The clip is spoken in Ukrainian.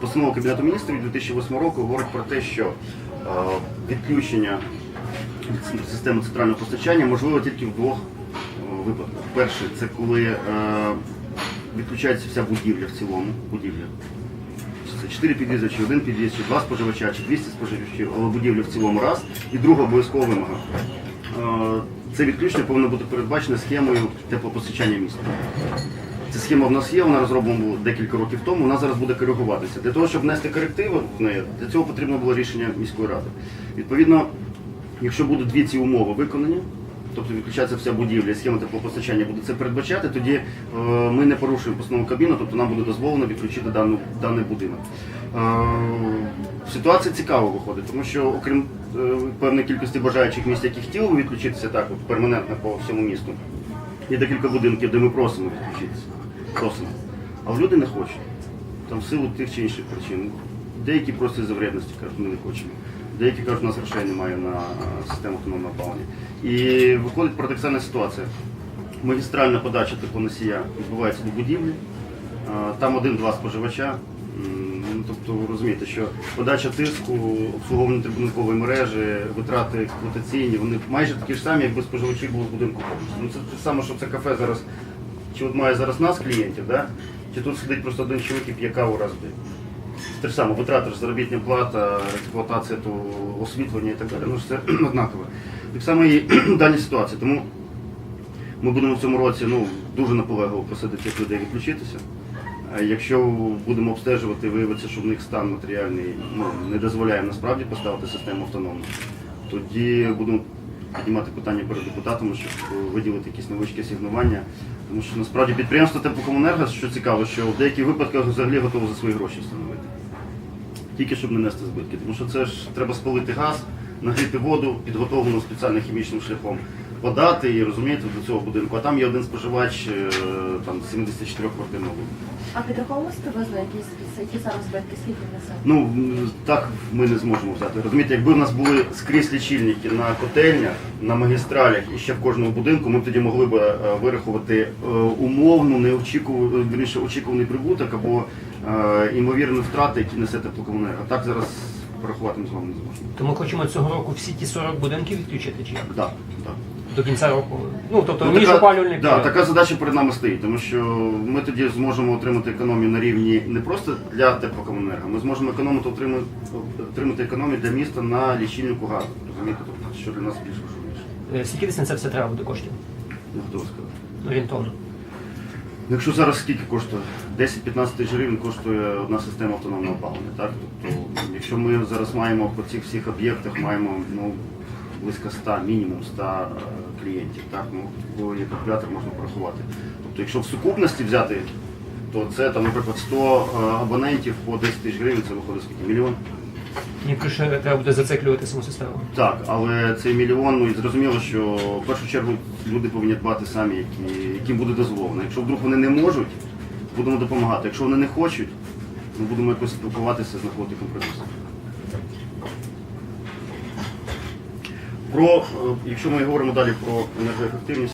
Постанова Кабінету міністрів 2008 року говорить про те, що е, відключення від системи центрального постачання можливо тільки в двох е, випадках. Перший це коли е, відключається вся будівля в цілому. Будівля. Це 4 під'їзди, чи один під'їзд, чи два споживача, чи 200 споживачів, але будівля в цілому раз. І друга обов'язкова вимога. Це відключення повинно бути передбачене схемою теплопостачання міста. Ця схема в нас є, вона розроблена була декілька років тому, вона зараз буде коригуватися. Для того, щоб внести корективи в неї, для цього потрібно було рішення міської ради. Відповідно, якщо будуть дві ці умови виконані, тобто відключається вся будівля, схема теплопостачання буде це передбачати, тоді е, ми не порушуємо постанову Кабміну, тобто нам буде дозволено відключити дану, даний будинок. Е, ситуація цікава виходить, тому що окрім е, певної кількості бажаючих місць, які хотіли відключитися так от, перманентно по всьому місту, Є декілька будинків, де ми просимо відключитися. Просимо. Але люди не хочуть. Там в силу тих чи інших причин. Деякі просто із-за вредності кажуть, ми не хочемо. Деякі кажуть, у нас грошей немає на е, систему автономного опалення. І виходить парадоксальна ситуація. Магістральна подача теплоносія відбувається до будівлі, е, там один-два споживача. Ну, тобто ви розумієте, що подача тиску, обслуговування трибункової мережі, витрати експлуатаційні, вони майже такі ж самі, якби споживачі були в будинку. Ну це те саме, що це кафе зараз, чи от має зараз нас клієнтів, да? чи тут сидить просто один чоловік і п'є каву раз в. Те ж саме, витрати ж заробітня плата, експлуатація то освітлення і так далі. Ну це однаково. Так само і в даній ситуації. Тому ми будемо в цьому році ну, дуже наполегливо просити цих людей відключитися. Якщо будемо обстежувати, виявиться, що в них стан матеріальний ну, не дозволяє насправді поставити систему автономно, тоді будемо піднімати питання перед депутатами, щоб виділити якісь невеличкі асигнування. Тому що насправді підприємство Теплокомунерго, що цікаво, що в деяких випадках взагалі готове за свої гроші встановити. Тільки щоб не нести збитки. Тому що це ж треба спалити газ, нагріти воду, підготовлену спеціальним хімічним шляхом, подати і розумієте до цього будинку. А там є один споживач е, там 74 квартирного будинку. А підраховувалися приблизно якісь які зараз збитки, скільки несе? Ну м, так ми не зможемо взяти. Розумієте, якби в нас були скрізь лічильники на котельнях, на магістралях і ще в кожному будинку, ми б тоді могли б е, вирахувати е, умовну, неочікуваний, вірніше, очікуваний прибуток або е, імовірні втрати, які несе теплокомунерго. Так зараз порахувати ми з вами не зможемо. То ми хочемо цього року всі ті 40 будинків відключити чи як? Так, так. До кінця року. Ну, тобто Ну, між опалювальний да, період. така задача перед нами стоїть, тому що ми тоді зможемо отримати економію на рівні не просто для теплокомунерго, ми зможемо економити отримати, отримати економію для міста на лічильнику газу. Розумієте, тобто, що для нас більш важливіше. Е, Скільки десь на це все треба буде коштів? Не готовий сказати. Орієнтовно. Ну, Якщо зараз скільки коштує? 10-15 тисяч гривень коштує одна система автономного опалення. Так? Тобто, якщо ми зараз маємо по цих всіх об'єктах маємо ну, близько 100, мінімум 100 е, клієнтів, так? Ну, є калькулятор можна порахувати. Тобто, якщо в сукупності взяти, то це там, наприклад, 100 е, абонентів по 10 тисяч гривень, це виходить скільки? Мільйон? І ще треба буде зациклювати саму систему. Так, але цей мільйон, ну і зрозуміло, що в першу чергу люди повинні дбати самі, які, яким буде дозволено. Якщо вдруг вони не можуть, будемо допомагати. Якщо вони не хочуть, ми будемо якось спілкуватися, знаходити компроміс. Про, е, якщо ми говоримо далі про енергоефективність,